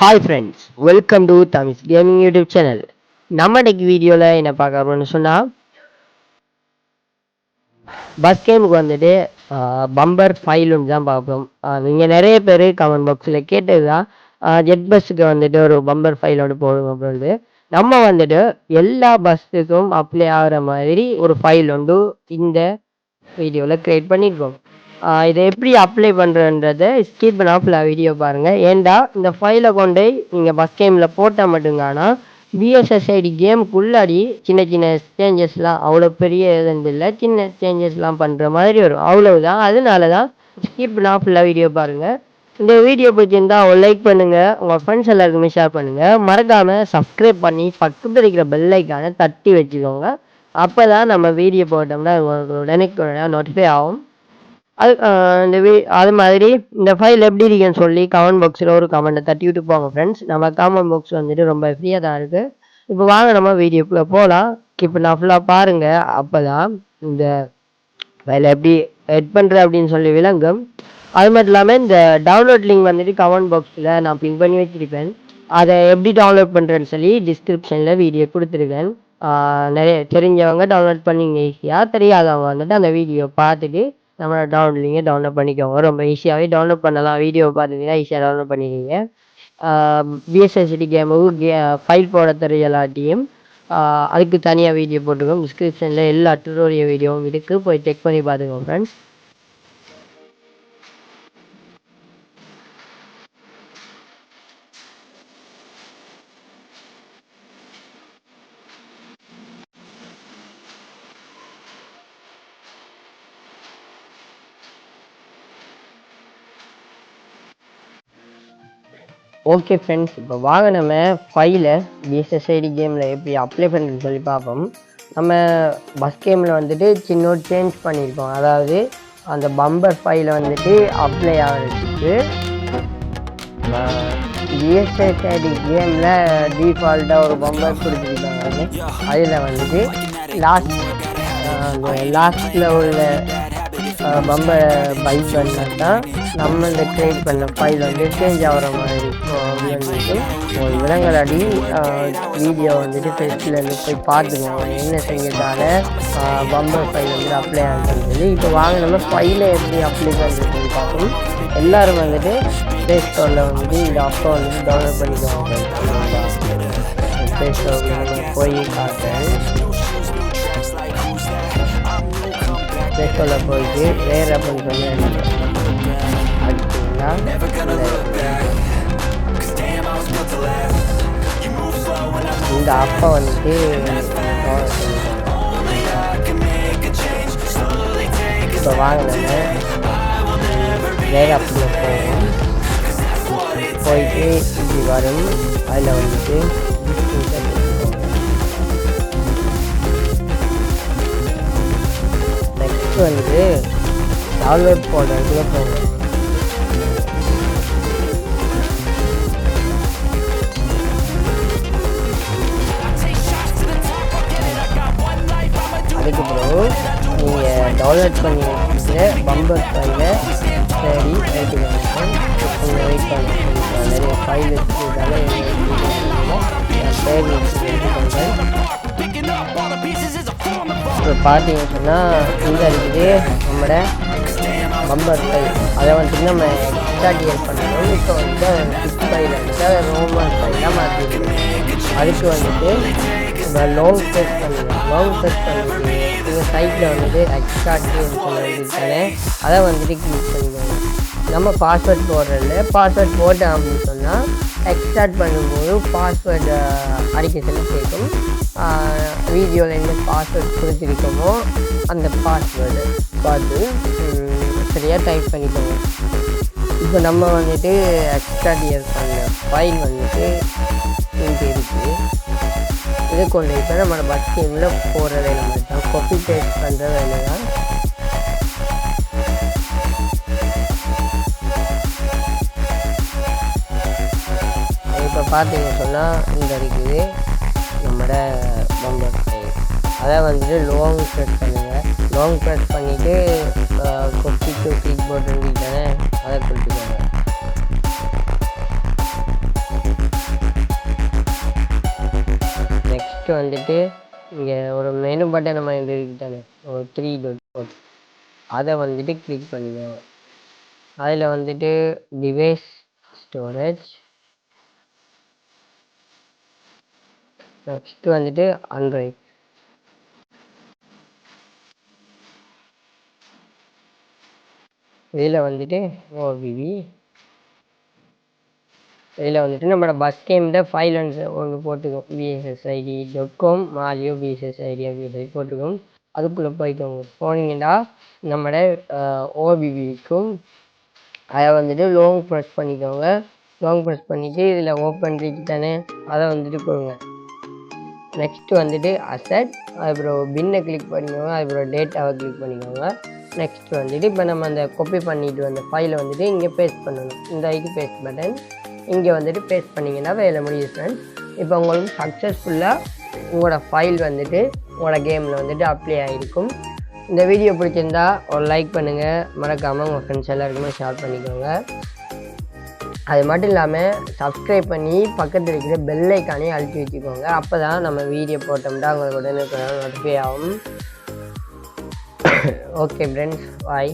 Hi friends welcome to Tamiz gaming YouTube channel நம்ம tech வீடியோவில் என்ன பார்க்குறோம்னு சொன்னால் பஸ் கேமுக்கு வந்துட்டு பம்பர் ஃபைல் ஒன்று தான் பார்ப்போம் நீங்கள் நிறைய பேர் கமெண்ட் பாக்ஸில் கேட்டது தான் ஜெட் பஸ்ஸுக்கு வந்துட்டு ஒரு பம்பர் ஃபைல் ஒன்று போடுங்க அப்படின்னு நம்ம வந்துட்டு எல்லா பஸ்ஸுக்கும் அப்ளை ஆகிற மாதிரி ஒரு ஃபைல் ஒன்று இந்த வீடியோவில் க்ரியேட் பண்ணியிருக்கோம். இதை எப்படி அப்ளை பண்ணுறன்றதை ஸ்கிப் பண்ணாப்புல வீடியோ பாருங்கள் ஏன்டா இந்த ஃபைலை கொண்டு நீங்கள் பஸ் கேமில் போட்டால் மட்டும்தானா பிஎஸ்எஸ்ஐடி கேமுக்குள்ளாடி சின்ன சின்ன சேஞ்சஸ்லாம் அவ்வளோ பெரிய எதுவும் இல்லை சின்ன சேஞ்சஸ்லாம் பண்ணுற மாதிரி வரும். அவ்வளவுதான். அதனால தான் ஸ்கிப் ஃபுல்லாக வீடியோ பாருங்கள் இந்த வீடியோ பிடிச்சிருந்தா ஒரு லைக் பண்ணுங்கள் உங்கள் ஃப்ரெண்ட்ஸ் எல்லாருக்குமே ஷேர் பண்ணுங்கள் மறக்காமல் சப்ஸ்கிரைப் பண்ணி பக்கத்தில் இருக்கிற பெல் ஐக்கானை தட்டி வச்சுக்கோங்க. அப்போ தான் நம்ம வீடியோ போட்டோம்னா உங்களுக்கு உடனே நோட்டிஃபை ஆகும். அது இந்த வீ அது மாதிரி இந்த ஃபைல் எப்படி இருக்குன்னு சொல்லி கமெண்ட் பாக்ஸில் ஒரு கமெண்ட்டை தட்டி விட்டு போங்க ஃப்ரெண்ட்ஸ் நம்ம கமெண்ட் பாக்ஸ் வந்துட்டு ரொம்ப ஃப்ரீயாக தான் இருக்குது இப்போ வாங்க நம்ம வீடியோக்குள்ளே போகலாம் இப்போ நான் ஃபுல்லாக பாருங்கள் அப்போ தான் இந்த ஃபைலை எப்படி எட் பண்ணுறது அப்படின்னு சொல்லி விளங்கும். அது மட்டும் இல்லாமல் இந்த டவுன்லோட் லிங்க் வந்துட்டு கமெண்ட் பாக்ஸில் நான் பின் பண்ணி வச்சிருப்பேன். அதை எப்படி டவுன்லோட் பண்ணுறேன்னு சொல்லி டிஸ்கிரிப்ஷனில் வீடியோ கொடுத்துருக்கேன். நிறைய தெரிஞ்சவங்க டவுன்லோட் பண்ணிங்க ஈஸியாக தெரியாதவங்க வந்துட்டு அந்த வீடியோ பார்த்துட்டு நம்ம டவுன்லோட் லிங்கை டவுன்லோட் பண்ணிக்கோங்க. ரொம்ப ஈஸியாகவே டவுன்லோட் பண்ணலாம். வீடியோ பார்த்தீங்கன்னா ஈஸியாக டவுன்லோட் பண்ணிக்கிங்க. பிஎஸ்எஸ்டி கேமுக்கு கே ஃபைல் போட தெரியலாட்டியும் அதுக்கு தனியாக வீடியோ போட்டுக்கோங்க. டிஸ்கிரிப்ஷனில் எல்லா டுட்டோரியல் வீடியோவும் இருக்குது போய் செக் பண்ணி பார்த்துக்கோங்க ஃப்ரெண்ட்ஸ் ஓகே ஃப்ரெண்ட்ஸ் இப்போ வாங்க நம்ம ஃபைலை பிஎஸ்எஸ்ஐடி கேமில் எப்படி அப்ளை பண்ணுறதுன்னு சொல்லி பார்ப்போம். நம்ம பஸ் கேமில் வந்துட்டு சின்ன ஒரு சேஞ்ச் பண்ணியிருக்கோம். அதாவது அந்த பம்பர் ஃபைவில் வந்துட்டு அப்ளை ஆகிறதுக்கு பிஎஸ்எஸ்ஐடி கேமில் டிஃபால்ட்டாக ஒரு பம்பர் கொடுத்துருக்காங்க. அதில் வந்துட்டு லாஸ்ட் லாஸ்ட்டில் உள்ள பம்பர் பை பண்ணால் தான் நம்ம இந்த க்ரியேட் பண்ண ஃபைல் வந்து சேஞ்ச் ஆகிற மாதிரி வந்துட்டு ஒரு விலங்கலாடி வீடியோ வந்துட்டு ஃபெஸ்டில் போய் பார்த்துக்கோங்க என்ன செய்யறதால பம்பர் ஃபைல் வந்து அப்ளை ஆகுதுன்னு சொல்லி இப்போ வாங்கினோம்னா நம்ம ஃபைலை எப்படி அப்ளை பண்ணுறதுன்னு பார்க்கணும் எல்லோரும் வந்துட்டு ப்ளே ஸ்டோரில் வந்து இந்த அப்போ வந்து டவுன்லோட் பண்ணிக்கோங்க. ப்ளே ஸ்டோரில் போய் பார்த்தேன். ப்ளே ஸ்டோரில் போயிட்டு வேறு அப்படின்னு சொல்லி அடிச்சிங்கன்னா இந்த அப்பா வந்துட்டு இப்போ வாங்கினேங்க வேறு அப்படியே போவோம் போயிட்டு இப்படி வரும் அதில் வந்துட்டு நெக்ஸ்ட் வந்து டவுன்லோட் போடுறதுக்குள்ள போகும் நீங்கள் டவுன்லோட் பண்ணி வச்சுட்டு பம்பர் ஃபைலை சரி ரைட்டு கொஞ்சம் வெயிட் பண்ணி நிறைய ஃபைல் இருக்கிறதால சரி இப்போ பார்த்தீங்க சொன்னால் இங்கே இருக்குது நம்மளோட பம்பர் ஃபைல் அதை வந்துட்டு நம்ம எக்ஸ்ட்ரா டிஎல் பண்ணணும் இப்போ வந்து சிக்ஸ் ஃபைல் வந்துட்டு அதை ரோமன் ஃபைலாக மாற்றிடுவோம் அதுக்கு வந்துட்டு நம்ம லாங் ப்ரெஸ் பண்ணுவோம் லாங் ப்ரெஸ் பண்ணிட்டு இந்த சைட்டில் வந்துட்டு எக்ஸ்ட்ரா டிஎல் அதை வந்துட்டு கிளிக் பண்ணிக்கோங்க. நம்ம பாஸ்வேர்ட் போடுறதில்ல பாஸ்வேர்ட் போட்டோம் அப்படின்னு சொன்னால் எக்ஸ்டார்ட் பண்ணும்போது பாஸ்வேர்டு அடிக்க கேட்கும். வீடியோவில் என்ன பாஸ்வேர்ட் கொடுத்துருக்கோமோ அந்த பாஸ்வேர்டு பார்த்து சரியாக டைப் பண்ணிக்கோங்க. இப்போ நம்ம வந்துட்டு எக்ஸ்ட்ரா இயர் பண்ண ஃபைல் வந்துட்டு இங்கே இருக்குது இது கொண்டு இப்போ நம்ம பஸ் கேமில் போகிற வேலை மாதிரி தான் காப்பி பேஸ்ட் பண்ணுற வேலை தான் இப்போ பார்த்தீங்க சொன்னால் இந்த இருக்குது நம்மளோட பம்பர் அதை வந்துட்டு லாங் ப்ரெஸ் பண்ணுங்கள் லாங் ப்ரெஸ் பண்ணிவிட்டு கொப்பி டூ கிளிக் போட்டு தானே அதை கொடுத்துக்கோங்க நெக்ஸ்ட்டு வந்துட்டு இங்கே ஒரு மெனு பட்டன் நம்ம இது இருக்குதானே ஒரு த்ரீ டாட் போட் அதை வந்துட்டு கிளிக் பண்ணிக்கோங்க. அதில் வந்துட்டு டிவைஸ் ஸ்டோரேஜ் நெக்ஸ்ட்டு வந்துட்டு ஆண்ட்ராய்ட் இதில் வந்துட்டு ஓவிவி இதில் வந்துட்டு நம்மளோட பஸ் கேமில் ஃபைல் ஒன்று ஒன்று போட்டுக்கோம். விஎஸ்எஸ்ஐடி டாட் காம் மாலியோ பிஎஸ்எஸ்ஐடி அப்படின்னு சொல்லி போட்டுக்கோம். அதுக்குள்ளே போய்க்கோங்க போனீங்கன்னா நம்மளோட ஓபிவிக்கும் அதை வந்துட்டு லாங் ப்ரெஸ் பண்ணிக்கோங்க. லாங் ப்ரெஸ் பண்ணிவிட்டு இதில் ஓப்பன் ரீச் தானே அதை வந்துட்டு கொடுங்க. நெக்ஸ்ட்டு வந்துட்டு அசட் அதுக்கப்புறம் பின்னை கிளிக் பண்ணிக்கோங்க. அதுக்கப்புறம் டேட்டாவை கிளிக் பண்ணிக்கோங்க. நெக்ஸ்ட் வந்துட்டு இப்போ நம்ம அந்த கொப்பி பண்ணிட்டு வந்த ஃபைலை வந்துட்டு இங்கே பேஸ்ட் பண்ணணும். இந்த ஐடி பேஸ்ட் பட்டன் இங்கே வந்துட்டு பேஸ்ட் பண்ணிங்கன்னா வேலை முடியுது ஃப்ரெண்ட்ஸ் இப்போ உங்களுக்கு சக்ஸஸ்ஃபுல்லாக உங்களோட ஃபைல் வந்துட்டு உங்களோட கேமில் வந்துட்டு அப்ளை ஆகிருக்கும் இந்த வீடியோ பிடிச்சிருந்தா ஒரு லைக் பண்ணுங்கள் மறக்காமல் உங்கள் ஃப்ரெண்ட்ஸ் எல்லாருக்குமே ஷேர் பண்ணிக்கோங்க. அது மட்டும் இல்லாமல் சப்ஸ்கிரைப் பண்ணி பக்கத்தில் இருக்கிற பெல் ஐக்கானே அழுத்தி வச்சுக்கோங்க. அப்போ தான் நம்ம வீடியோ போட்டோம்னா உங்களுக்கு உடனே நோட்டிஃபை ஆகும். Okay friends bye